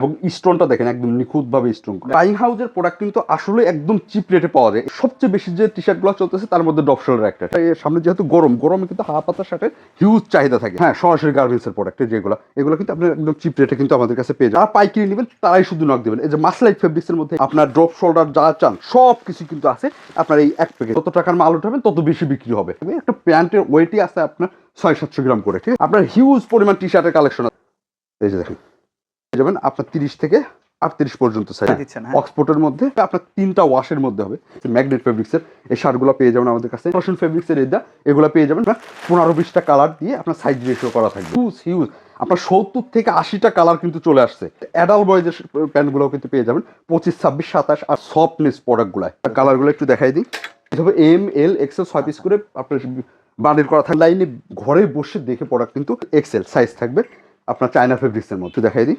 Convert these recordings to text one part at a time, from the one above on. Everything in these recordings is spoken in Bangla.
এবং স্টোনটা দেখেন, একদম নিখুঁতভাবে স্টোন বাইং হাউসের প্রোডাক্ট কিন্তু আসলে একদম চিপ রেটে পাওয়া যায়। সবচেয়ে বেশি যে টি শার্টগুলো চলতেছে, তার মধ্যে ডপ শোল্ডার একটা। সামনে যেহেতু গরম, গরমে কিন্তু হাফ পাতার শার্টের হিউজ চাহিদা থাকে। হ্যাঁ সরাসরি গার্মেন্টসের প্রোডাক্ট যেগুলো, এগুলো কিন্তু আপনি একদম চিপ রেটে কিন্তু আমাদের কাছে পেয়ে যাবেন। যারা পাইকারি নেবেন, তারাই শুধু নক দেবেন। এই যে মাসলাইট ফেব্রিক্সের মধ্যে আপনার ড্রপ শোল্ডার যা চান সব কিছু কিন্তু আছে। আপনার এই এক প্যাকেট যত টাকার মাল উঠাবেন, তত বেশি বিক্রি হবে। একটা প্যান্টের ওয়েটই আছে আপনার ছয় সাতশো গ্রাম করে, ঠিক? আপনার হিউজ পরিমাণ টি শার্টের কালেকশন এই যে দেখেন। যাবেন আপনার তিরিশ থেকে আটত্রিশ পর্যন্ত সাইজ হ্যাঁ। অক্সফোর্টের মধ্যে আপনার তিনটা ওয়াশের মধ্যে হবে। ম্যাগনেট ফেব্রিক্সের এই শার্টগুলো পেয়ে যাবেন আমাদের কাছে। রসুন ফেব্রিক্সের এটা এগুলো পেয়ে যাবেন। পনেরো বিশটা কালার দিয়ে আপনার সাইজ রেশিও করা থাকবে। হিউজ হিউজ আপনার সত্তর থেকে আশিটা কালার কিন্তু চলে আসছে। অ্যাডাল বয়েজের প্যান্টগুলো কিন্তু পেয়ে যাবেন। পঁচিশ ছাব্বিশ সাতাশ আর সফটনেস প্রোডাক্টগুলো কালারগুলো একটু দেখাই দিই। এভাবে এম এল এক্সেল ছয় পিস করে আপনার বান্ডিল করা থাকবে। লাইনে ঘরে বসে দেখে প্রোডাক্ট কিন্তু এক্সেল সাইজ থাকবে। আপনার চায়না ফেব্রিক্সের মধ্যে দেখাই দিই।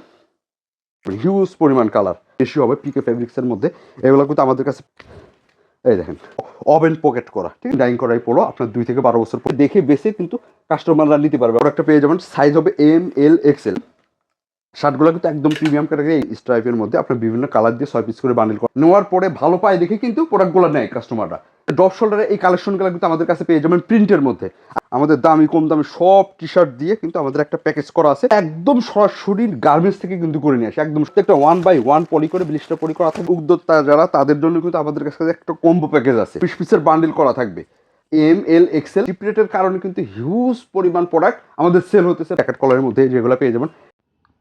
হিউজ পরিমাণ কালার বেশি হবে পিকে ফেব্রিক্সের মধ্যে। এগুলো কিন্তু আমাদের কাছে এই দেখেন ওভেন পকেট করা। ঠিক ডাইং করাই পড়ো আপনার দুই থেকে বারো বছর পর। দেখে বেছে কিন্তু কাস্টমাররা নিতে পারবে। প্রোডাক্টটা পেয়ে যাবেন। সাইজ হবে এম এল এক্সেল শার্টগুলো কিন্তু একদম প্রিমিয়াম ক্যাটাগরি এই স্ট্রাইপের মধ্যে আপনার বিভিন্ন কালার দিয়ে ছয় পিস করে বান্ডিল নেওয়ার পরে ভালো পায় দেখে কিন্তু প্রোডাক্টগুলো নেয় কাস্টমাররা ড্রপ শোল্ডারে এই কালেকশনগুলো কিন্তু আমাদের কাছে পেয়ে যাবেন প্রিন্টের মধ্যে। আমাদের দামি, কম দামি সব টি শার্ট দিয়ে কিন্তু আমাদের একটা প্যাকেজ করা আছে। একদম সরাসরি গার্মেন্টস থেকে কিন্তু করে নিয়ে আসে। একদম একটা ওয়ান বাই ওয়ান পলি করে ব্লিস্টার পলি করা থাকবে উদ্যোক্তা যারা, তাদের জন্য কিন্তু আমাদের কাছে একটা কম্বো প্যাকেজ আছে। পিস পিসের বান্ডিল করা থাকবে। এম এল এক্সেল রেটের কারণে কিন্তু হিউজ পরিমাণ প্রোডাক্ট আমাদের সেল হতেছে। প্যাকেট কলারের মধ্যে যেগুলো পেয়ে যাবেন।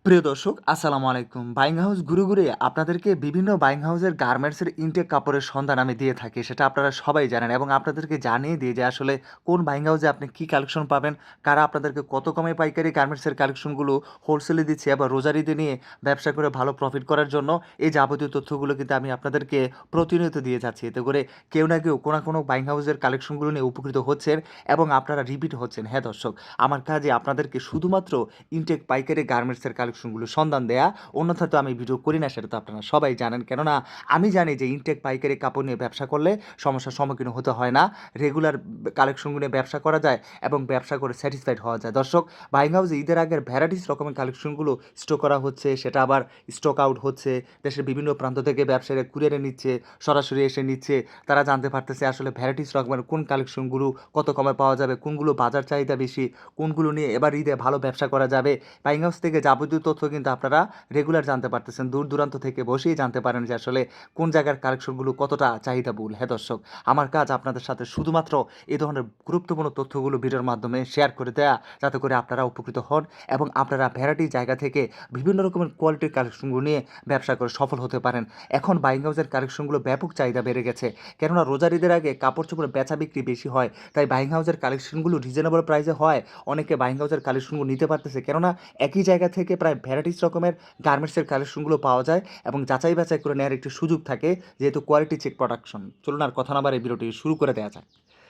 প্রিয় দর্শক, আসসালামু আলাইকুম। বাইং হাউস ঘুরে ঘুরে আপনাদেরকে বিভিন্ন বাইং হাউসের গার্মেন্টসের ইনটেক কাপড়ের সন্ধান আমি দিয়ে থাকি, সেটা আপনারা সবাই জানেন এবং আপনাদেরকে জানিয়ে দিয়ে যে আসলে কোন বাইং হাউসে আপনি কী কালেকশন পাবেন, কারা আপনাদেরকে কত কমে পাইকারি গার্মেন্টসের কালেকশনগুলো হোলসেলে দিচ্ছে আবার রোজারিতে নিয়ে ব্যবসা করে ভালো প্রফিট করার জন্য এই যাবতীয় তথ্যগুলো কিন্তু আমি আপনাদেরকে প্রতিনিয়ত দিয়ে যাচ্ছি। এতে করে কেউ না কেউ কোনো কোনো বাইং হাউসের কালেকশনগুলো নিয়ে উপকৃত হচ্ছেন এবং আপনারা রিপিট হচ্ছেন। হ্যাঁ দর্শক, আমার কাজে আপনাদেরকে শুধুমাত্র ইনটেক পাইকারি গার্মেন্টসের কালেকশনগুলো সন্ধান দেয়া। অন্যথা তো আমি ভিডিও করি না, সেটা তো আপনারা সবাই জানেন। কেননা আমি জানি যে ইনটেক পাইকারি কাপড় নিয়ে ব্যবসা করলে সমস্যার সম্মুখীন হতে হয় না। রেগুলার কালেকশনগুলো নিয়ে ব্যবসা করা যায় এবং ব্যবসা করে স্যাটিসফাইড হওয়া যায়। দর্শক বাইং হাউসে ঈদের আগের ভ্যারাইটিস রকমের কালেকশনগুলো স্টক করা হচ্ছে, সেটা আবার স্টক আউট হচ্ছে। দেশের বিভিন্ন প্রান্ত থেকে ব্যবসায়ীরা কুরিয়ারে নিচ্ছে, সরাসরি এসে নিচ্ছে। তারা জানতে পারতেছে আসলে ভ্যারাইটিস রকমের কোন কালেকশনগুলো কত কমে পাওয়া যাবে, কোনগুলো বাজার চাহিদা বেশি, কোনগুলো নিয়ে এবার ঈদে ভালো ব্যবসা করা যাবে। বাইং হাউস থেকে যাবতীয় তথ্য কিন্তু আপনারা রেগুলার জানতে পারতেছেন। দূর দূরান্ত থেকে বসেই জানতে পারেন যে আসলে কোন জায়গার কালেকশনগুলো কতটা চাহিদাবহুল। হ্যাঁ দর্শক, আমার কাজ আপনাদের সাথে শুধুমাত্র এই ধরনের গুরুত্বপূর্ণ তথ্যগুলো ভিডিওর মাধ্যমে শেয়ার করে দেয়া, যাতে করে আপনারা উপকৃত হন এবং আপনারা ভ্যারাইটি জায়গা থেকে বিভিন্ন রকমের কোয়ালিটির কালেকশনগুলো নিয়ে ব্যবসা করে সফল হতে পারেন। এখন বাইং হাউসের কালেকশনগুলো ব্যাপক চাহিদা বেড়ে গেছে। কেননা রোজার ঈদের আগে কাপড় চোপড়ের বেচা বিক্রি বেশি হয়, তাই বাইং হাউসের কালেকশনগুলো রিজনেবল প্রাইসে হয়। অনেকে বাইং হাউসের কালেকশনগুলো নিতে পারতেছে, কেননা একই জায়গা থেকে প্রায় ভ্যারাইটিস রকমের গার্মেন্টসের কালেকশনগুলো পাওয়া যায় এবং যাচাই বাছাই করে নেওয়ার একটি সুযোগ থাকে, যেহেতু কোয়ালিটি চেক প্রোডাকশন চলুন আর কথা না বারে ভিডিওটি শুরু করে দেওয়া যাক।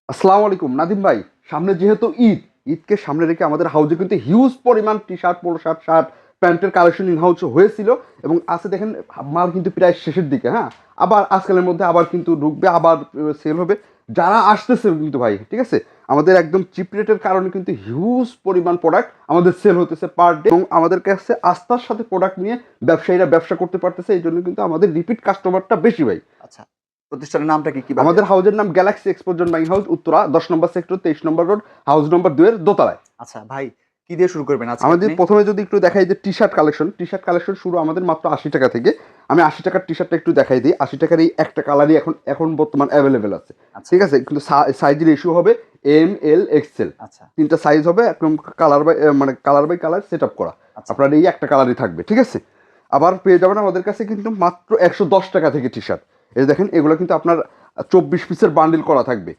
আসসালামু আলাইকুম, নাদিম ভাই। সামনে যেহেতু ঈদ, ঈদকে সামনে রেখে আমাদের হাউজে কিন্তু হিউজ পরিমাণ T shirt polo shirt shirt প্যান্টের কালেকশন ইন হাউস হয়েছিল এবং আছে দেখেন, মাল কিন্তু প্রায় শেষের দিকে হ্যাঁ? আবার আজকালের মধ্যে আবার কিন্তু ঢুকবে, আবার সেল হবে। যারা আসতেছে কিন্তু ভাই ঠিক আছে? আমাদের একদম চিপ রেটের কারণে কিন্তু হিউজ পরিমাণ প্রোডাক্ট আমাদের সেল হতেছে পার ডে এবং আমাদের কাছে আস্থার সাথে প্রোডাক্ট নিয়ে ব্যবসায়ীরা ব্যবসা করতে পারতেছে এই জন্য কিন্তু আমাদের রিপিট কাস্টমারটা বেশি ভাই। আচ্ছা প্রতিষ্ঠানের নামটা কি কি আমাদের হাউজের নাম গ্যালাক্সি এক্সপোর্টজন বাইং হাউস উত্তরা দশ নম্বর সেক্টর তেইশ নম্বর রোড হাউস নম্বর দুয়ের দোতলায়। আচ্ছা ভাই কি দিয়ে শুরু করবেন আমাদের প্রথমে যদি একটু দেখাই যে T shirt collection T shirt collection শুরু আমাদের মাত্র আশি টাকা থেকে। আমি আশি টাকার টি শার্টটা একটু দেখাই দিই। আশি টাকার এই একটা কালারই এখন এখন বর্তমান অ্যাভেলেবেল আছে। আচ্ছা। ঠিক আছে? কিন্তু সাইজের ইস্যু হবে এম এল এক্সেল আচ্ছা। তিনটা সাইজ হবে একদম কালার বাই মানে colour by colour set up করা। আচ্ছা। আপনার এই একটা কালারই থাকবে ঠিক আছে? আবার পেয়ে যাবেন আমাদের কাছে কিন্তু মাত্র একশো দশ টাকা থেকে টি শার্ট এই দেখেন এগুলো কিন্তু আপনার চব্বিশ পিসের বান্ডিল করা থাকবে।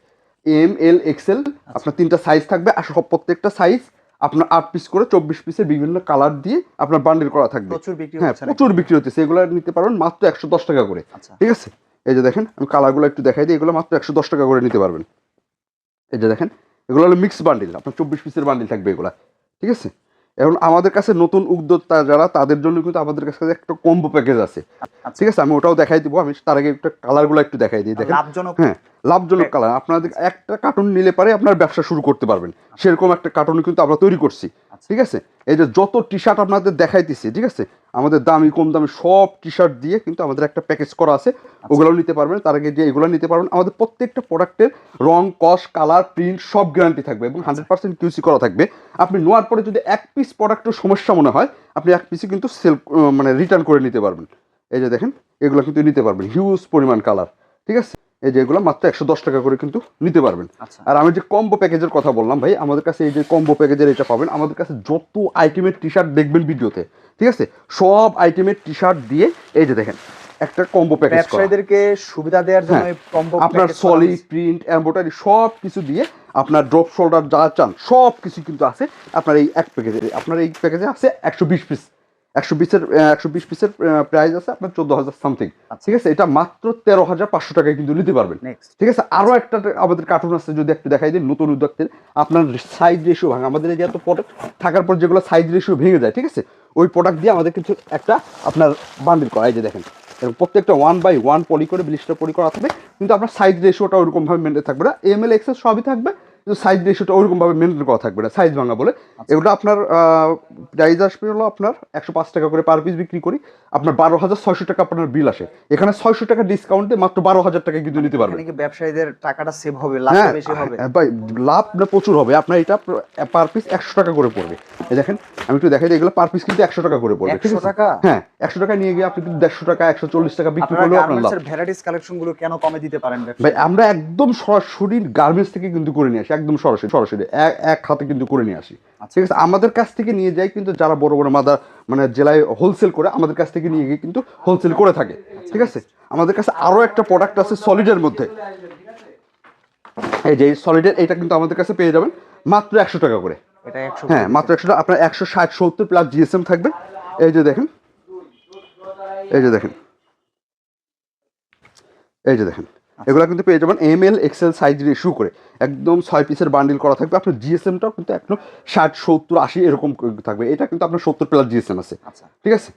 এম এল এক্সেল আপনার তিনটা সাইজ থাকবে আর সব প্রত্যেকটা সাইজ আপনার আট পিস করে চব্বিশ পিসের বিভিন্ন কালার দিয়ে আপনার বান্ডেল করা থাকবে। হ্যাঁ প্রচুর বিক্রি হচ্ছে। এগুলো নিতে পারবেন মাত্র একশো দশ টাকা করে। আচ্ছা। ঠিক আছে? এই যে দেখেন আমি কালারগুলো একটু দেখাই দিই। এগুলো মাত্র একশো দশ টাকা করে নিতে পারবেন। এই যে দেখেন এগুলো হলো মিক্স বান্ডিল আপনার চব্বিশ পিসের বান্ডিল থাকবে এগুলা। ঠিক আছে? এখন আমাদের কাছে নতুন উদ্যোক্তা যারা তাদের জন্য কিন্তু আমাদের কাছে একটা কম্বো প্যাকেজ আছে। আচ্ছা। ঠিক আছে? আমি ওটাও দেখাই দিব। আমি তার আগে একটা কালারগুলো একটু দেখাই দিই দেখেন। লাভজনক। হ্যাঁ লাভজনক কালার আপনাদের একটা কার্টুন নিলে পারে আপনার ব্যবসা শুরু করতে পারবেন। সেরকম একটা কার্টুন কিন্তু আমরা তৈরি করছি। ঠিক আছে? এই যে যত টি শার্ট আপনাদের দেখাইতেছি ঠিক আছে? আমাদের দামি কম দামি সব টি শার্ট দিয়ে কিন্তু আমাদের একটা প্যাকেজ করা আছে। ওগুলোও নিতে পারবেন। তার আগে যে এগুলো নিতে পারবেন আমাদের প্রত্যেকটা প্রোডাক্টের রং কস কালার প্রিন্ট সব গ্যারান্টি থাকবে এবং হান্ড্রেড পার্সেন্ট কিউসি করা থাকবে। আপনি নেওয়ার পরে যদি এক পিস প্রোডাক্টের সমস্যা মনে হয় আপনি এক পিসে কিন্তু সেল মানে রিটার্ন করে নিতে পারবেন। এই যে দেখেন এগুলো কিন্তু নিতে পারবেন। হিউজ পরিমাণ কালার ঠিক আছে? এই যেগুলো মাত্র একশো দশ টাকা করে কিন্তু নিতে পারবেন। আচ্ছা। আর আমি যে কম্বো প্যাকেজের কথা বললাম ভাই আমাদের কাছে এই যে কম্বো প্যাকেজের এটা পাবেন আমাদের কাছে যত আইটেমের টি শার্ট দেখবেন ভিডিওতে ঠিক আছে? সব আইটেমের টি শার্ট দিয়ে এই যে দেখেন একটা কম্বো প্যাকেজ ব্যবসায়ীদেরকে সুবিধা দেওয়ার জন্য হ্যাঁ, এই combo আপনার সলিড প্রিন্ট এম্বোটারি সব কিছু দিয়ে আপনার ড্রপ শোল্ডার যা চান সব কিছু কিন্তু আছে আপনার এই এক প্যাকেজে আপনার এই প্যাকেজে আছে একশো বিশ পিস একশো বিশের একশো বিশ পিসের প্রাইস আছে আপনার চোদ্দ হাজার সামথিং আচ্ছা। ঠিক আছে? এটা মাত্র তেরো হাজার পাঁচশো টাকায় কিন্তু নিতে পারবেন. ঠিক আছে? আরও একটা আমাদের কার্টুন আছে যদি একটু দেখাই দিন নতুন উদ্যোক্তের আপনার সাইজ রেশিও ভাঙা। আমাদের এই এত প্রোডাক্ট থাকার পর যেগুলো সাইজ রেশিও ভেঙে যায় ঠিক আছে? ওই প্রোডাক্ট দিয়ে আমাদের কিছু একটা আপনার বান্ডিল করা। এই যে দেখেন এবং প্রত্যেকটা ওয়ান বাই ওয়ান পলি করে ব্লিস্টার পলি করা থাকবে কিন্তু আপনার সাইজ রেশিওটা ওরকমভাবে মেনটেন থাকবে না। এম এল এক্সেস সবই থাকবে। কিন্তু সাইজ রেশিওটা ওরকমভাবে মেনটেন করা থাকবে না সাইজ ভাঙা বলে। এগুলো আপনার প্রাইস আসবে হলো আপনার একশো পাঁচ টাকা করে পার পিস বিক্রি করি। আপনার বারো হাজার ছয়শো টাকা আপনার বিল আসে। এখানে ছয়শো টাকা ডিসকাউন্টে মাত্র বারো হাজার টাকা কিন্তু নিতে পারবেন। ব্যবসায়ীদের টাকাটা সেভ হবে লাভ হ্যাঁ বেশি হবে? হ্যাঁ, ভাই লাভ না প্রচুর হবে। আপনার এটা পার পিস একশো টাকা করে পড়বে। দেখেন আমি একটু দেখাই এগুলো পার পিস কিন্তু একশো টাকা করে পড়বে ঠিক 100 আছে? টাকা? হ্যাঁ একশো টাকা নিয়ে গিয়ে আপনি কিন্তু দেড়শো টাকা একশো চল্লিশ টাকা বিক্রি করলেও আপনার লাভ। ভ্যারাইটিস কালেকশনগুলো কেন কমে দিতে পারেন ভাই আমরা একদম সরাসরি গার্মেন্টস থেকে কিন্তু করে নিয়ে আসি। একদম সরাসরি সরাসরি এক হাতে কিন্তু করে নিয়ে আসি। আচ্ছা। ঠিক আছে? আমাদের কাছ থেকে নিয়ে যাই কিন্তু যারা বড় বড় মাদার মানে জেলায় হোলসেল করে আমাদের কাছ থেকে নিয়ে গিয়ে কিন্তু হোলসেল করে থাকে। ঠিক আছে? আমাদের কাছে আরও একটা প্রোডাক্ট আছে সলিডের মধ্যে। এই যে সলিডের এটা কিন্তু আমাদের কাছে পেয়ে যাবেন মাত্র একশো টাকা করে। এটা হ্যাঁ মাত্র একশো টাকা আপনার একশো ষাট সত্তর প্লাস জিএসএম থাকবে। এই যে দেখেন। এই যে দেখেন। এই যে দেখেন। এগুলো কিন্তু পেয়ে যাবেন M L XL size ratio করে। একদম ছয় পিসের বান্ডিল করা থাকবে। আপনার জিএসএমটাও কিন্তু একদম ষাট সত্তর আশি এরকম থাকবে। এটা কিন্তু আপনার সত্তর প্লাস জিএসএম আছে। আচ্ছা। ঠিক আছে?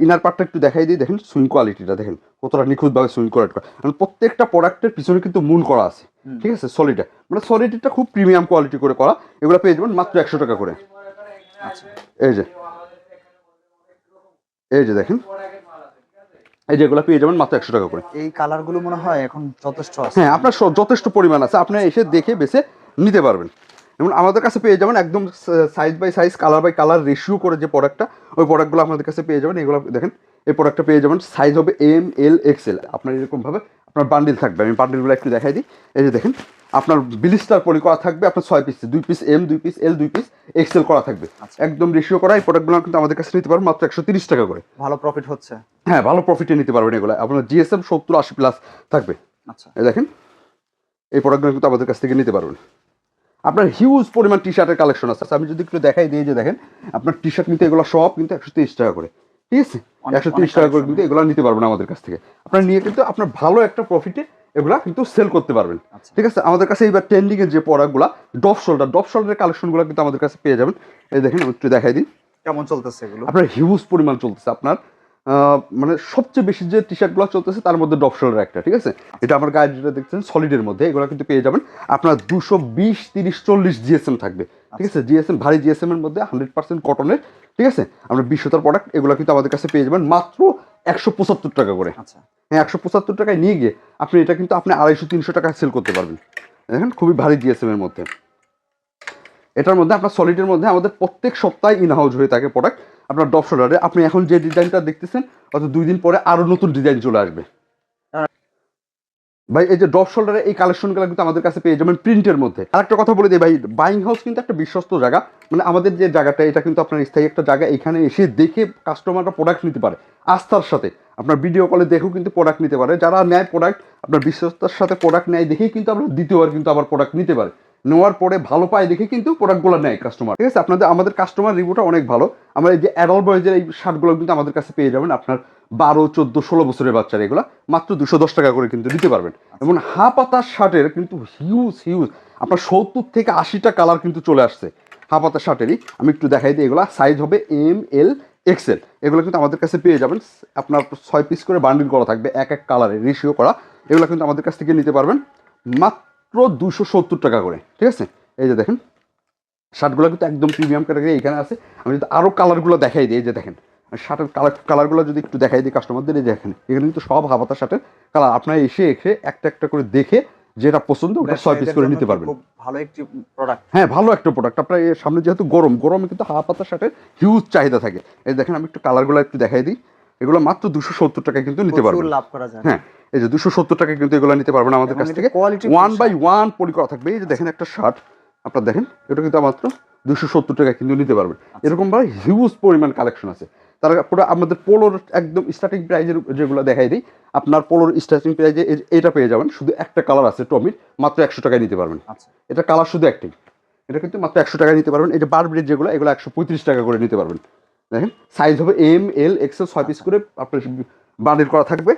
ইনার পার্টটা একটু দেখাই দিই। দেখেন সুইং কোয়ালিটিটা দেখেন। কতটা নিখুঁতভাবে সুইং কোয়ালিটি করা। কারণ প্রত্যেকটা প্রোডাক্টের পিছনে কিন্তু মূল করা আছে। ঠিক আছে? সলিডে মানে সলিডটা খুব প্রিমিয়াম কোয়ালিটি করে করা। এগুলো পেয়ে যাবেন মাত্র একশো টাকা করে। আচ্ছা। এই যে। এই যে দেখেন। এই যে পেয়ে যাবেন মাত্র একশো টাকা করে। এই কালারগুলো মনে হয় এখন যথেষ্ট আছে। হ্যাঁ আপনার যথেষ্ট পরিমাণ আছে। আপনি এসে দেখে বেছে নিতে পারবেন। এবং আমাদের কাছে পেয়ে যাবেন একদম size by size colour by colour ratio করে যে প্রোডাক্টটা ওই প্রোডাক্টগুলো আমাদের কাছে পেয়ে যাবেন। এগুলো দেখেন এই প্রোডাক্টটা পেয়ে যাবেন সাইজ হবে এম এল এক্সেল আপনার এরকমভাবে আপনার বান্ডিল থাকবে। আমি বান্ডিলগুলো একটু দেখাই দিই। এই যে দেখেন আপনার বিলিস্টার পলি করা থাকবে আপনার ছয় পিস দুই পিস এম দুই পিস এল দুই পিস এক্সেল করা থাকবে। একদম রেশিও করা এই প্রোডাক্টগুলো কিন্তু আমাদের কাছে নিতে পারবেন মাত্র একশো তিরিশ টাকা করে। ভালো প্রফিট হচ্ছে। হ্যাঁ ভালো প্রফিটে নিতে পারবেন এগুলো। আপনার জিএসএম সত্তর আশি প্লাস থাকবে। আচ্ছা। এই দেখেন এই প্রোডাক্টগুলো কিন্তু আমাদের কাছ থেকে নিতে পারবেন। আপনার হিউজ পরিমাণ টি শার্টের কালেকশন আছে। আমি যদি একটু দেখাই দিই যে দেখেন আপনার টি শার্ট কিন্তু এগুলো সব কিন্তু একশো তিরিশ টাকা করে। ঠিক আছে? একশো তিরিশ টাকা করে কিন্তু এগুলো নিতে পারবেন আমাদের কাছ থেকে। আপনার নিয়ে কিন্তু আপনার ভালো একটা প্রফিটে এগুলা কিন্তু সেল করতে পারবেন। আচ্ছা। ঠিক আছে? আমাদের কাছে এইবার ট্রেন্ডিং এর যে প্রোডাক্টগুলো ডপ শোল্ডার ডপ শোল্ডারের কালেকশনগুলো কিন্তু আমাদের কাছে পেয়ে যাবেন। এই দেখেন একটু দেখাই দিন কেমন চলতেছে এগুলো? আপনার হিউজ পরিমাণ চলতেছে। আপনার মানে সবচেয়ে বেশি যে টি শার্টগুলো চলতেছে তার মধ্যে ডপ শোল্ডার একটা ঠিক আছে? এটা আমার গায়ে যেটা দেখছেন সলিডের মধ্যে এগুলো কিন্তু পেয়ে যাবেন। আপনার দুশো বিশ তিরিশ চল্লিশ জিএসএম থাকবে ঠিক আছে? জিএসএম ভারী জিএসএম এর মধ্যে হান্ড্রেড পার্সেন্ট কটনের ঠিক আছে? আমরা বিশ্বতার প্রোডাক্ট এগুলো কিন্তু আমাদের কাছে পেয়ে যাবেন মাত্র একশো পঁচাত্তর টাকা করে। আচ্ছা। হ্যাঁ একশো পঁচাত্তর টাকায় নিয়ে গিয়ে আপনি এটা কিন্তু আপনি আড়াইশো তিনশো টাকায় সেল করতে পারবেন। দেখেন খুবই ভারী জিএসএম এর মধ্যে। এটার মধ্যে আপনার সলিডের মধ্যে আমাদের প্রত্যেক সপ্তাহে ইন হাউস হয়ে থাকে প্রোডাক্ট আপনার ডপ শোল্ডারে আপনি এখন যে ডিজাইনটা দেখতেছেন হয়তো দুই দিন পরে আরও নতুন ডিজাইন চলে আসবে। ভাই, এই যে ডপ শোল্ডারে এই কালেকশনগুলো কিন্তু আমাদের কাছে পেয়ে যাবেন প্রিন্টের মধ্যে। আরেকটা কথা বলে দিই ভাই বাইং হাউস কিন্তু একটা বিশ্বস্ত জায়গা। মানে আমাদের যে জায়গাটা, এটা কিন্তু আপনার স্থায়ী একটা জায়গা। এখানে এসে দেখে কাস্টমাররা প্রোডাক্ট নিতে পারে আস্থার সাথে। আপনার ভিডিও কলে দেখেও কিন্তু প্রোডাক্ট নিতে পারে। যারা নেয় প্রোডাক্ট আপনার বিশ্বস্তার সাথে প্রোডাক্ট নেয় দেখেই কিন্তু আমরা দ্বিতীয়বার কিন্তু আবার প্রোডাক্ট নিতে পারে। নেওয়ার পরে ভালো পায় দেখে কিন্তু প্রোডাক্টগুলো নেয় কাস্টমার ঠিক আছে? আপনাদের, আমাদের কাস্টমার রিভিউটা অনেক ভালো। আমরা এই যে অ্যাডাল্ট বয়েজের এই শার্টগুলো কিন্তু আমাদের কাছে পেয়ে যাবেন আপনার বারো, চোদ্দ, ষোলো বছরের বাচ্চারা। এগুলো মাত্র দুশো দশ টাকা করে কিন্তু নিতে পারবেন। এবং হা পাতার শার্টের কিন্তু হিউজ হিউজ আপনার সত্তর থেকে আশিটা কালার কিন্তু চলে আসছে হা পাতার শার্টেরই আমি একটু দেখাই দিই, এগুলো সাইজ হবে এম এল এক্সেল এগুলো কিন্তু আমাদের কাছে পেয়ে যাবেন। আপনার ছয় পিস করে বান্ডিল করা থাকবে, এক এক কালারে রেশিও করা। এগুলো কিন্তু আমাদের কাছ থেকে নিতে পারবেন। মাত্র দুশো সত্তর টাকা করে ঠিক আছে? এই যে দেখেন শার্টগুলো কিন্তু একদম প্রিমিয়াম ক্যাটাগরি এখানে আছে। আমি যদি আরও কালারগুলো দেখাই দিই এই যে দেখেন শার্টের কালার কালারগুলো যদি একটু দেখাই দিই কাস্টমারদের এই যে এখানে এখানে কিন্তু সব হাবাতা শার্টের কালার আপনারা এসে এসে একটা একটা করে দেখে যেটা পছন্দ ওটা ছয় পিস করে নিতে পারবেন। ভালো একটি প্রোডাক্ট হ্যাঁ ভালো একটা প্রোডাক্ট আপনার সামনে যেহেতু গরম গরমে কিন্তু হাফ পাতা শার্টের হিউজ চাহিদা থাকে। এই দেখেন আমি একটু কালারগুলো একটু দেখাই দিই। এগুলো মাত্র দুশো সত্তর টাকা কিন্তু নিতে পারবেন। লাভ করা যায়। হ্যাঁ এই যে দুশো সত্তর টাকা কিন্তু এগুলো নিতে পারবেন আমাদের কাছ থেকে। ওয়ান বাই ওয়ান পরি করা থাকবে। এই যে দেখেন একটা শার্ট আপনার দেখেন এটা কিন্তু মাত্র দুশো সত্তর টাকা কিন্তু নিতে পারবেন। আচ্ছা। এরকম ভাবে হিউজ পরিমাণ কালেকশন আছে। তার পুরো আমাদের পোলোর একদম স্টার্টিং প্রাইজের যেগুলো দেখাই দিই আপনার পোলোর স্টার্টিং প্রাইজে এটা পেয়ে যাবেন। শুধু একটা কালার আছে টমির মাত্র একশো টাকায় নিতে পারবেন। আচ্ছা। এটা কালার শুধু একটাই। এটা কিন্তু মাত্র একশো টাকায় নিতে পারবেন। এই যে বারব্রিড যেগুলো এগুলো একশো পঁয়ত্রিশ টাকা করে নিতে পারবেন। দেখেন সাইজ হবে এম এল এক্সেল ছয় পিস করে আপনার বান্ডিল করা থাকবে।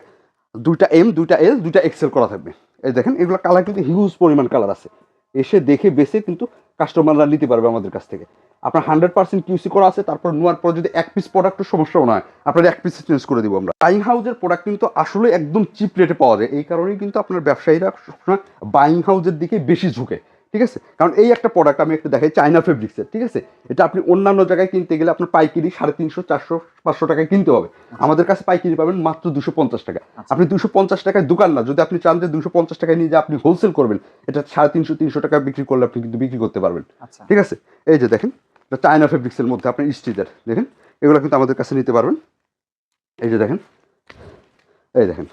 দুইটা এম দুইটা এল দুইটা এক্সেল করা থাকবে। এই দেখেন, এগুলো কালার কিন্তু হিউজ পরিমাণ কালার আছে। এসে দেখে বেছে কিন্তু কাস্টমাররা নিতে পারবে আমাদের কাছ থেকে। আপনার হান্ড্রেড পার্সেন্ট কিউসি করা আছে, তারপর নেওয়ার পর যদি এক পিস প্রোডাক্টের সমস্যাও না হয় আপনার এক পিস চেঞ্জ করে দিব আমরা। বাইং হাউজের প্রোডাক্ট কিন্তু আসলে একদম চিপ রেটে পাওয়া যায়। এই কারণেই কিন্তু আপনার ব্যবসায়ীরা সবসময় বাইং হাউজের দিকে বেশি ঝুঁকে। ঠিক আছে? কারণ এই একটা প্রোডাক্ট আমি একটা দেখাই চাইনা ফেব্রিক্সের ঠিক আছে? এটা আপনি অন্যান্য জায়গায় কিনতে গেলে আপনার পাইকারি সাড়ে তিনশো চারশো পাঁচশো টাকায় কিনতে হবে। আমাদের কাছে পাইকারি পাবেন মাত্র দুশো পঞ্চাশ টাকা। আপনি দুশো পঞ্চাশ টাকায় দোকান না যদি আপনি চান যে দুশো পঞ্চাশ টাকায় নিয়ে যে আপনি হোলসেল করবেন এটা সাড়ে তিনশো তিনশো টাকা বিক্রি করলে আপনি কিন্তু বিক্রি করতে পারবেন। আচ্ছা। ঠিক আছে? এই যে দেখেন এটা চায়না ফেব্রিক্সের মধ্যে আপনি স্টিচার দেখেন? এগুলো কিন্তু আমাদের কাছে নিতে পারবেন। এই যে দেখেন এই দেখেন।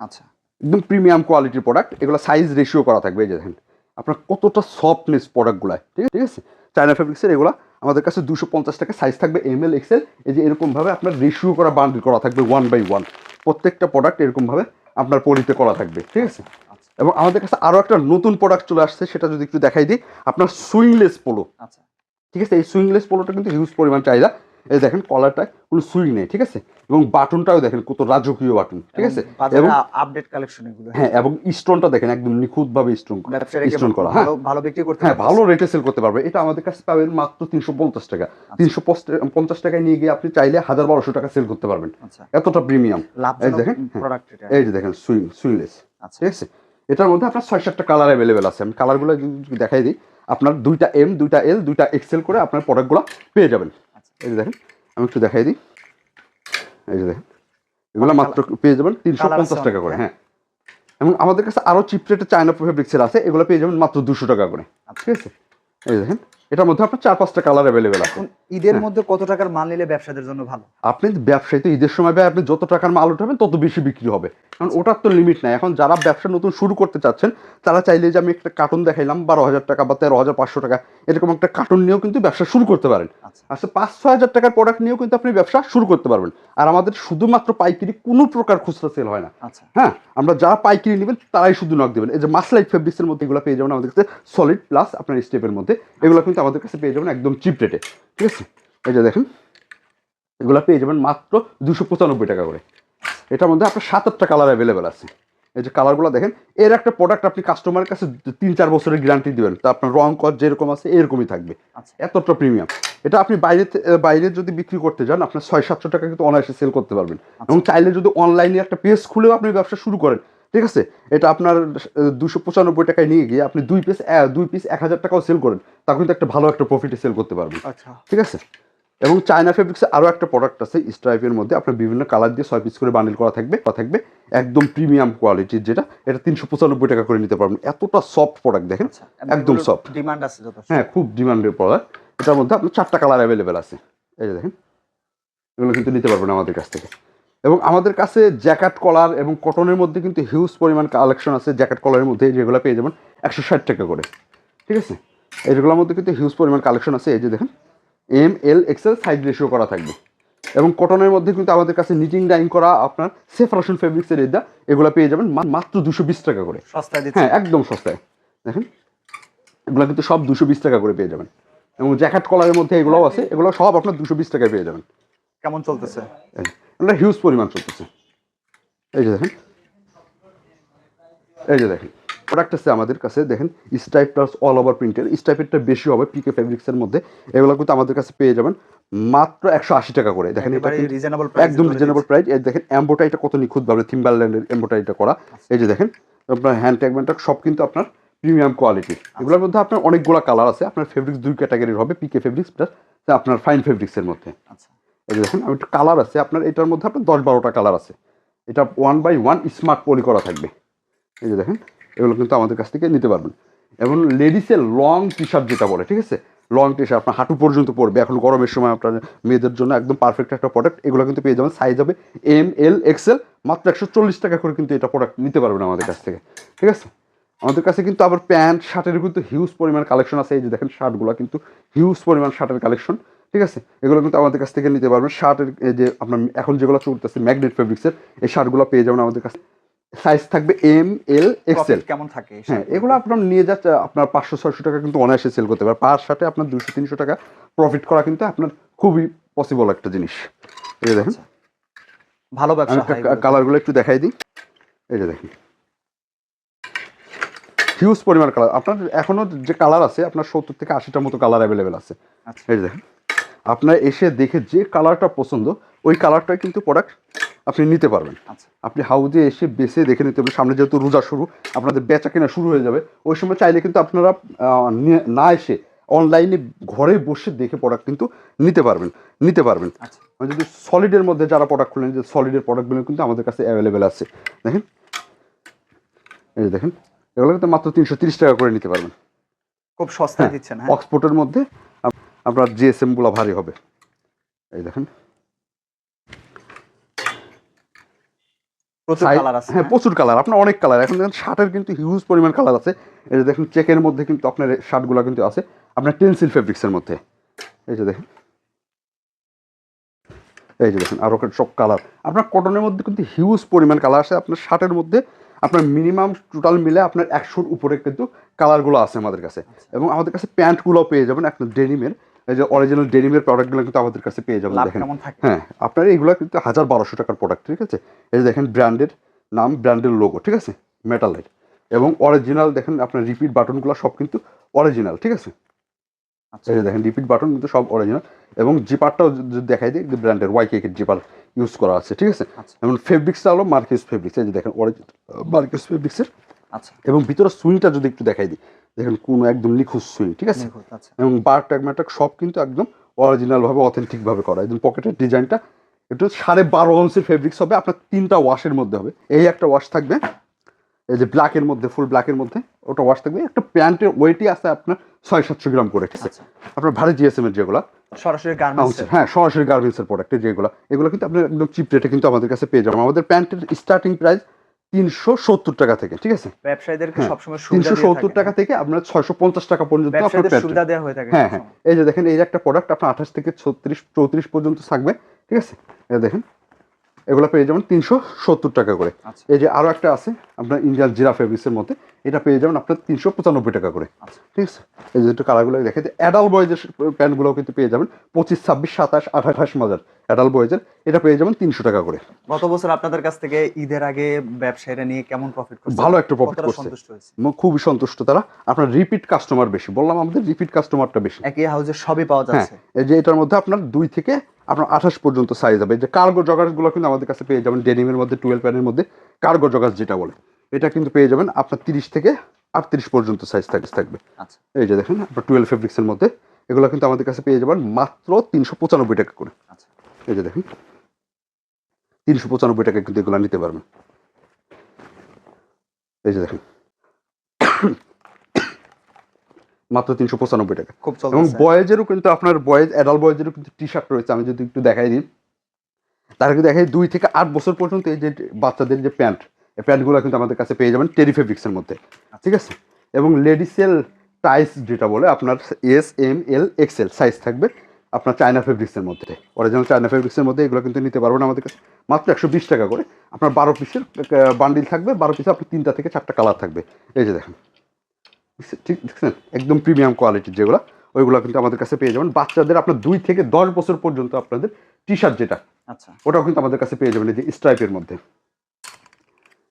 আচ্ছা। একদম প্রিমিয়াম কোয়ালিটির প্রোডাক্ট এগুলো সাইজ রেশিও করা থাকবে এই যে দেখেন। আপনার কতটা সফটনেস প্রোডাক্টগুলো ঠিক আছে? ঠিক আছে? চায়না ফেব্রিক্সের এগুলো আমাদের কাছে দুশো পঞ্চাশ টাকা সাইজ থাকবে এম এল এক্সেল এই যে এরকমভাবে আপনার রেশিও করা বান্ডিল করা থাকবে ওয়ান বাই ওয়ান প্রত্যেকটা প্রোডাক্ট এরকমভাবে আপনার পরিতে করা থাকবে ঠিক আছে? আচ্ছা। এবং আমাদের কাছে আরও একটা নতুন প্রোডাক্ট চলে আসছে সেটা যদি একটু দেখাই দিই আপনার সুইংলেস পোলো আচ্ছা। ঠিক আছে? এই সুইংলেস পোলোটা কিন্তু হিউজ পরিমাণ চাহিদা। এই দেখেন কলারটা কোনো সুইং নেই ঠিক আছে? এবং বাটনটাও দেখেন কত রাজকীয় বাটন ঠিক আছে? এবং আপডেট কালেকশন এগুলো। হ্যাঁ এবং স্টোনটা দেখেন একদম নিখুঁতভাবে স্টোন স্টোন করা হ্যাঁ। ভালো বিক্রি করতে হ্যাঁ ভালো রেটে সেল করতে পারবে। এটা আমাদের কাছে পাবেন মাত্র তিনশো পঞ্চাশ টাকা। আচ্ছা। তিনশো পঞ্চাশ টাকায় নিয়ে গিয়ে আপনি চাইলে হাজার বারোশো টাকা সেল করতে পারবেন। আচ্ছা। এতটা প্রিমিয়াম লাভজনক দেখেন, হ্যাঁ। এই যে দেখেন সুইং সুইংলেস আচ্ছা। ঠিক আছে? এটার মধ্যে আপনার ছয় সাতটা কালার অ্যাভেলেবেল আছে। আমি কালারগুলো দেখাই দিই আপনার দুইটা এম দুইটা এল দুইটা এক্সেল করে আপনার প্রোডাক্টগুলো পেয়ে যাবেন। এই যে দেখেন আমি একটু দেখাই দিই এই যে দেখেন এগুলো মাত্র পেয়ে যাবেন তিনশো পঞ্চাশ টাকা করে হ্যাঁ। হ্যাঁ এবং আমাদের কাছে আরও চিপ রেটে চায়না ফেব্রিক্সের আছে এগুলো পেয়ে যাবেন মাত্র দুশো টাকা করে। ঠিক আছে এই দেখেন এটার মধ্যে আপনার চার পাঁচটা কালার অ্যাভেলেবেল আছে ঈদের হ্যাঁ। মধ্যে কত টাকার মাল নিলে ব্যবসাদের জন্য ভালো? আপনি ব্যবসায়ী তো ঈদের সময় আপনি যত টাকার মাল উঠাবেন তত বেশি বিক্রি হবে। কারণ ওটার তো লিমিট নাই। এখন যারা ব্যবসা নতুন শুরু করতে চাচ্ছেন তারা চাইলে যে আমি একটা কার্টুন দেখাইলাম বারো হাজার টাকা বা তেরো হাজার পাঁচশো টাকা এরকম একটা কার্টুন নিয়েও কিন্তু ব্যবসা শুরু করতে পারেন। আচ্ছা। আচ্ছা পাঁচ ছয় হাজার টাকার প্রোডাক্ট নিয়েও কিন্তু আপনি ব্যবসা শুরু করতে পারবেন। আর আমাদের শুধুমাত্র পাইকারি কোনো প্রকার খুচরা সেল হয় না। আচ্ছা। হ্যাঁ আমরা যারা পাইকারি নেবেন তারাই শুধু নক দেবেন। এই যে মাসলাইট ফেব্রিক্সের মধ্যে এগুলো পেয়ে যাবেন আমাদের কাছে সলিড প্লাস আপনার স্টেপের মধ্যে এগুলো কিন্তু আমাদের কাছে পেয়ে যাবেন একদম চিপ রেটে ঠিক আছে? এই যে দেখেন এগুলো পেয়ে যাবেন মাত্র দুশো পঁচানব্বই টাকা করে। এটার মধ্যে আপনার সাত আটটা কালার অ্যাভেলেবেল আছে। এই যে কালারগুলো দেখেন এর একটা প্রোডাক্ট আপনি কাস্টমারের কাছে তিন চার বছরের গ্যারান্টি দিবেন। তা আপনার রং কর যেরকম আছে এরকমই থাকবে। আচ্ছা। এতটা প্রিমিয়াম এটা আপনি বাইরে বাইরে যদি বিক্রি করতে যান আপনার ছয় সাতশো টাকা কিন্তু অনায়াসে সেল করতে পারবেন। এবং চাইলে যদি অনলাইনে একটা পেজ খুলেও আপনি ব্যবসা শুরু করেন ঠিক আছে? এটা আপনার দুশো পঁচানব্বই টাকায় নিয়ে গিয়ে আপনি দুই পিস দুই পিস এক হাজার টাকাও সেল করেন তা কিন্তু একটা ভালো একটা প্রফিটে সেল করতে পারবেন। আচ্ছা। ঠিক আছে? এবং চায়না ফেব্রিক্সে আরও একটা প্রোডাক্ট আছে স্ট্রাইপের মধ্যে আপনার বিভিন্ন কালার দিয়ে ছয় পিস করে বান্ডিল করা থাকবে করা থাকবে একদম প্রিমিয়াম কোয়ালিটির যেটা এটা তিনশো পঁচানব্বই টাকা করে নিতে পারবেন। এতটা সফট প্রোডাক্ট দেখেন আচ্ছা একদম সফট ডিমান্ড আছে হ্যাঁ খুব ডিমান্ডের প্রোডাক্ট এটার মধ্যে আপনার চারটা কালার অ্যাভেলেবেল আছে। এই যে দেখেন এগুলো কিন্তু নিতে পারবেন আমাদের কাছ থেকে। এবং আমাদের কাছে জ্যাকেট কলার এবং কটনের মধ্যে কিন্তু হিউজ পরিমাণ কালেকশন আছে জ্যাকেট কলারের মধ্যে যেগুলো পেয়ে যাবেন একশো ষাট টাকা করে। ঠিক আছে? এইগুলোর মধ্যে কিন্তু হিউজ পরিমাণ কালেকশন আছে এই যে দেখেন M L XL size ratio করা থাকবে। এবং কটনের মধ্যে কিন্তু আমাদের কাছে নিটিং ডাইং করা আপনার সেফ রসুন ফেব্রিক্সের এদা এগুলো পেয়ে যাবেন মাত্র দুশো বিশ টাকা করে। সস্তায় দিচ্ছে। হ্যাঁ একদম সস্তায়। দেখেন এগুলো কিন্তু সব দুশো বিশ টাকা করে পেয়ে যাবেন। এবং জ্যাকেট কলারের মধ্যে এগুলোও আছে এগুলো সব আপনার দুশো বিশ টাকায় পেয়ে যাবেন। কেমন চলতেছে? এগুলো হিউজ পরিমাণ চলতেছে। এই যে দেখেন। এই যে দেখেন। প্রোডাক্ট আছে আমাদের কাছে দেখেন স্টাইপ প্লাস অল ওভার প্রিন্টের স্টাইপেরটা বেশি হবে পিকে ফেব্রিক্সের মধ্যে। এগুলো কিন্তু আমাদের কাছে পেয়ে যাবেন মাত্র একশো আশি টাকা করে। দেখেন এটা রিজনেবল একদম রিজনেবল প্রাইস এই দেখেন এম্বোটাইটা কত নিখুঁতভাবে থিম্বারল্যান্ডের এম্বোটাইটা করা। এই যে দেখেন আপনার হ্যান্ড ট্যাগমেন্টটা সব কিন্তু আপনার প্রিমিয়াম কোয়ালিটি এগুলোর মধ্যে আপনার অনেকগুলো কালার আছে। আপনার ফেব্রিক্স দুই ক্যাটাগরির হবে পিকে ফেব্রিক্স প্লাস আপনার ফাইন ফেব্রিক্সের মধ্যে। আচ্ছা। এই দেখেন আমি একটু কালার আছে। আপনার এটার মধ্যে আপনার দশ বারোটা কালার আছে। এটা one by one smart poly করা থাকবে। এই যে দেখেন, এগুলো কিন্তু আমাদের কাছ থেকে নিতে পারবেন। এবং লেডিসের লং টি শার্ট যেটা বলে, ঠিক আছে? লং টি শার্ট আপনার হাঁটু পর্যন্ত পড়বে। এখন গরমের সময় আপনার মেয়েদের জন্য একদম পারফেক্ট একটা প্রোডাক্ট এগুলো কিন্তু পেয়ে যাবেন সাইজ হবে এম এল এক্সেল মাত্র একশো চল্লিশ টাকা করে কিন্তু এটা প্রোডাক্ট নিতে পারবেন আমাদের কাছ থেকে। ঠিক আছে? আমাদের কাছে কিন্তু আবার প্যান্ট, শার্টের কিন্তু হিউজ পরিমাণ কালেকশন আছে। এই যে দেখেন, শার্টগুলো কিন্তু হিউজ পরিমাণ শার্টের কালেকশন ঠিক আছে? এগুলো কিন্তু আমাদের কাছ থেকে নিতে পারবেন। শার্টের যে আপনার এখন যেগুলো চলতেছে ম্যাগনেট ফেব্রিক্সের এই শার্টগুলো পেয়ে যাবেন আমাদের কাছে সাইজ থাকবে এম এল এক্সেল কেমন থাকে হ্যাঁ এগুলো আপনার নিয়ে যাচ্ছে আপনার পাঁচশো ছয়শো টাকা কিন্তু অনায়াসে সেল করতে পারে পার শার্টে আপনার দুশো তিনশো টাকা প্রফিট করা কিন্তু আপনার খুবই পসিবল একটা জিনিস। এই যে দেখেন। আচ্ছা। ভালো ব্যবসা কালারগুলো একটু দেখাই দিই। এই যে দেখেন। হিউজ পরিমাণ কালার আপনার এখনও যে কালার আছে আপনার সত্তর থেকে আশিটার মতো কালার অ্যাভেলেবেল আছে। আচ্ছা। এই যে দেখেন। আপনার এসে দেখে যে কালারটা পছন্দ ওই কালারটাই কিন্তু প্রোডাক্ট আপনি নিতে পারবেন। আচ্ছা। আপনি হাউজে এসে বেছে দেখে নিতে হবে সামনে যেহেতু রোজা শুরু আপনাদের বেচা কেনা শুরু হয়ে যাবে। ওই সময় চাইলে কিন্তু আপনারা না এসে অনলাইনে ঘরে বসে দেখে প্রোডাক্ট কিন্তু নিতে পারবেন নিতে পারবেন। আচ্ছা। যদি সলিডের মধ্যে যারা প্রোডাক্ট খুলেন যে সলিডের প্রোডাক্টগুলো কিন্তু আমাদের কাছে অ্যাভেলেবেল আছে। দেখেন। এই যে দেখেন এগুলো কিন্তু মাত্র তিনশো তিরিশ টাকা করে নিতে পারবেন। খুব সস্তা দিচ্ছেন হ্যাঁ। অক্সফোর্টের মধ্যে আপনার জিএসএমগুলো ভারী হবে। এই দেখেন। প্রচুর কালার আছে হ্যাঁ হ্যাঁ? প্রচুর কালার আপনার অনেক কালার এখন দেখেন শার্টের কিন্তু হিউজ পরিমাণ কালার আছে। এই যে দেখেন চেকের মধ্যে কিন্তু আপনার শার্টগুলো কিন্তু আছে। আপনার টেন্সিল ফেব্রিক্সের মধ্যে। এই যে দেখেন। এই যে দেখেন আরও সব কালার আপনার কটনের মধ্যে কিন্তু হিউজ পরিমাণ কালার আছে। আপনার শার্টের মধ্যে আপনার মিনিমাম টোটাল মিলে আপনার একশোর উপরে কিন্তু কালারগুলো আছে আমাদের কাছে। এবং আমাদের কাছে প্যান্টগুলো পেয়ে যাবেন একটা ডেনিমের এই যে অরিজিনাল ডেনিমের প্রোডাক্টগুলো কিন্তু আমাদের কাছে পেয়ে যাবেন দেখেন। হ্যাঁ আপনার এইগুলো কিন্তু হাজার বারোশো টাকার প্রোডাক্ট ঠিক আছে? এই যে দেখেন ব্র্যান্ডের নাম ব্র্যান্ডের লোগো ঠিক আছে? মেটালাইট এবং অরিজিনাল দেখেন আপনার রিপিট বাটনগুলো সব কিন্তু অরিজিনাল ঠিক আছে? আচ্ছা। এই যে দেখেন রিপিট বাটন কিন্তু সব অরিজিনাল এবং জিপারটাও যদি দেখাই দিই ব্র্যান্ডের ওয়াই কেকের জিপার ইউজ করা আছে ঠিক আছে? আচ্ছা। এবং ফেব্রিক্সটা হলো মার্কেস ফেব্রিক্স এই যে দেখেন অরিজিনাল মার্কেস ফেব্রিক্সের আচ্ছা। এবং ভিতরে সুইংটা যদি একটু দেখাই দিই দেখেন কোনো একদম সুইং ঠিক আছে? আচ্ছা। এবং বার ট্যাগ ম্যাটাক সব কিন্তু একদম অরিজিনালভাবে অথেন্টিকভাবে করা। একদম পকেটের ডিজাইনটা একটু সাড়ে বারো অংশের ফেব্রিক্স হবে আপনার তিনটা ওয়াশের মধ্যে হবে। এই একটা ওয়াশ থাকবে এই যে ব্ল্যাকের মধ্যে ফুল ব্ল্যাকের মধ্যে ওটা ওয়াশ থাকবে। একটা প্যান্টের ওয়েটই আছে আপনার ছয় সাতশো গ্রাম করে ঠিক আছে? আচ্ছা। আপনার ভারী জিএসএম এর যেগুলো। সরাসরি গার্মেন্টস হ্যাঁ সরাসরি গার্মেন্টসের প্রোডাক্টের যেগুলো। এগুলো কিন্তু আপনি একদম চিপ রেটে কিন্তু আমাদের কাছে পেয়ে যাবেন। আমাদের প্যান্টের স্টার্টিং প্রাইস তিনশো সত্তর টাকা থেকে ঠিক আছে? ব্যবসায়ীদেরকে হ্যাঁ, সবসময় তিনশো সত্তর টাকা থেকে আপনার ছয়শো পঞ্চাশ টাকা পর্যন্ত আপনার সুবিধা দেওয়া হয়ে থাকে হ্যাঁ হ্যাঁ। এই যে দেখেন এই যে একটা প্রোডাক্ট আপনার আঠাশ থেকে ছত্রিশ চৌত্রিশ পর্যন্ত থাকবে ঠিক আছে? দেখেন এগুলো পেয়ে যাবেন তিনশো সত্তর টাকা করে। আচ্ছা। এই যে আরও একটা আছে আপনার ইন্ডিয়ান জিরা ফেব্রিক্সের মধ্যে এটা পেয়ে যাবেন আপনার তিনশো পঁচানব্বই টাকা করে। আচ্ছা। ঠিক আছে? এই যে একটু কালারগুলো দেখে যে অ্যাডাল বয়েজের প্যান্টগুলো কিন্তু পেয়ে যাবেন পঁচিশ ছাব্বিশ সাতাশ আঠাশ মাজার অ্যাডাল বয়েজের এটা পেয়ে যাবেন তিনশো টাকা করে। গত বছর আপনাদের কাছ থেকে ঈদের আগে ব্যবসায়ীরা নিয়ে কেমন প্রফিট করছে? ভালো একটা প্রফিট করছে। খুবই সন্তুষ্ট তারা। আপনার রিপিট কাস্টমার বেশি। বললাম আমাদের রিপিট কাস্টমারটা বেশি। একই হাউসে সবই পাওয়া হ্যাঁ যাচ্ছে। এই যে এটার মধ্যে আপনার দুই থেকে আপনার আঠাশ পর্যন্ত সাইজ হবে। যে কার্গো জগার্সগুলো কিন্তু আমাদের কাছে পেয়ে যাবেন ডেনিমের মধ্যে টুয়েলভ প্যানের মধ্যে। কার্গো জগার্স যেটা বলে এটা কিন্তু পেয়ে যাবেন আপনার তিরিশ থেকে আটত্রিশ পর্যন্ত সাইজ থাকবে থাকবে। আচ্ছা। এই যে দেখেন আপনার টুয়েলভ ফেব্রিক্সের মধ্যে এগুলো কিন্তু আমাদের কাছে পেয়ে যাবেন মাত্র তিনশো পঁচানব্বই টাকা করে। আচ্ছা। এই যে দেখেন তিনশো পঁচানব্বই টাকা কিন্তু এগুলো নিতে পারবেন। এই যে দেখেন মাত্র তিনশো পঁচানব্বই টাকা। খুব এবং বয়েজেরও কিন্তু আপনার বয়েজ অ্যাডাল্ট বয়েজেরও কিন্তু টি শার্ট রয়েছে আমি যদি একটু দেখাই দিই। তাদেরকে দেখাই দুই থেকে আট বছর পর্যন্ত এই যে বাচ্চাদের যে প্যান্ট এই প্যান্টগুলো কিন্তু আমাদের কাছে পেয়ে যাবেন টেরি ফেব্রিক্সের মধ্যে। ঠিক আছে? এবং লেডিসেল টাইস যেটা বলে আপনার S M L XL size থাকবে আপনার চায়না ফেব্রিক্সের মধ্যে। অরিজিনাল চায়না ফেব্রিক্সের মধ্যে এগুলো কিন্তু নিতে পারবেন আমাদের কাছে। মাত্র একশো বিশ টাকা করে। আপনার বারো পিসের বান্ডিল থাকবে বারো পিসে আপনার তিনটা থেকে চারটা কালার থাকবে। এই যে দেখেন। ঠিক দেখছেন একদম প্রিমিয়াম কোয়ালিটির যেগুলো ওইগুলো কিন্তু আমাদের কাছে পেয়ে যাবেন। বাচ্চাদের আপনার দুই থেকে দশ বছর পর্যন্ত আপনাদের টি শার্ট যেটা আচ্ছা। ওটাও কিন্তু আমাদের কাছে পেয়ে যাবেন এই যে স্ট্রাইপের মধ্যে।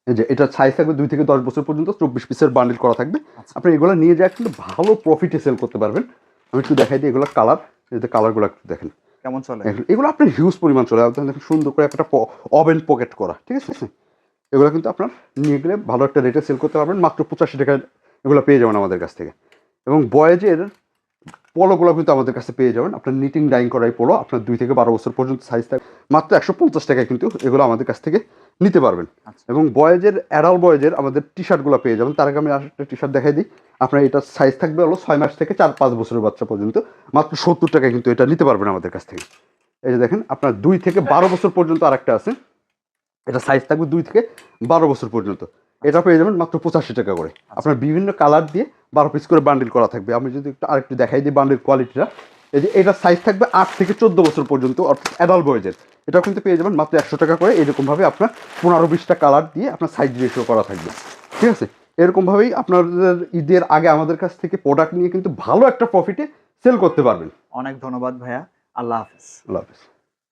এই যে এটা সাইজ থাকবে দুই থেকে দশ বছর পর্যন্ত চব্বিশ পিসের বান্ডিল করা থাকবে। আচ্ছা। আপনি এগুলো নিয়ে যায় কিন্তু ভালো প্রফিটে সেল করতে পারবেন। আমি একটু দেখাই দিই এগুলো কালার কালারগুলো একটু দেখেন। কেমন চলে? এগুলো- আপনার হিউজ পরিমাণ চলে। দেখেন সুন্দর করে একটা ওভেন পকেট করা ঠিক আছে? এগুলো কিন্তু আপনার নিয়ে গেলে ভালো একটা রেটে সেল করতে পারবেন। মাত্র পঁচাশি টাকা এগুলো পেয়ে যাবেন আমাদের কাছ থেকে। এবং বয়েজের পোলোগুলো কিন্তু আমাদের কাছে পেয়ে যাবেন। আপনার নিটিং ডাইং করাই পোলো। আপনার দুই থেকে বারো বছর পর্যন্ত সাইজ থাকে মাত্র একশো পঞ্চাশ টাকায় কিন্তু এগুলো আমাদের কাছ থেকে নিতে পারবেন। আচ্ছা। এবং বয়েজের অ্যাডাল বয়েজের আমাদের টি শার্টগুলো পেয়ে যাবেন। তার আগে আমি আরেকটা টি শার্ট দেখাই দিই। আপনার এটা সাইজ থাকবে হলো ছয় মাস থেকে চার পাঁচ বছরের বাচ্চা পর্যন্ত। মাত্র সত্তর টাকায় কিন্তু এটা নিতে পারবেন আমাদের কাছ থেকে। এই যে দেখেন আপনার দুই থেকে বারো বছর পর্যন্ত আরেকটা আছে। এটা সাইজ থাকবে দুই থেকে বারো বছর পর্যন্ত। এটা পেয়ে যাবেন মাত্র পঁচাশি টাকা করে। আপনার বিভিন্ন কালার দিয়ে বারো পিস করে বান্ডিল করা থাকবে। আমি যদি একটু আরেকটু দেখাই দিই বান্ডিল কোয়ালিটিটা এই যে এটা সাইজ থাকবে আট থেকে চোদ্দ বছর পর্যন্ত অর্থাৎ অ্যাডাল বয়েজের এটাও কিন্তু পেয়ে যাবেন মাত্র একশো টাকা করে। এরকমভাবে আপনার পনেরো বিশটা কালার দিয়ে আপনার সাইজ রেশিও করা থাকবে। ঠিক আছে? এরকমভাবেই আপনাদের ঈদের আগে আমাদের কাছ থেকে প্রোডাক্ট নিয়ে কিন্তু ভালো একটা প্রফিটে সেল করতে পারবেন। অনেক ধন্যবাদ ভাইয়া। আল্লাহ হাফেজ। আল্লাহ হাফিজ।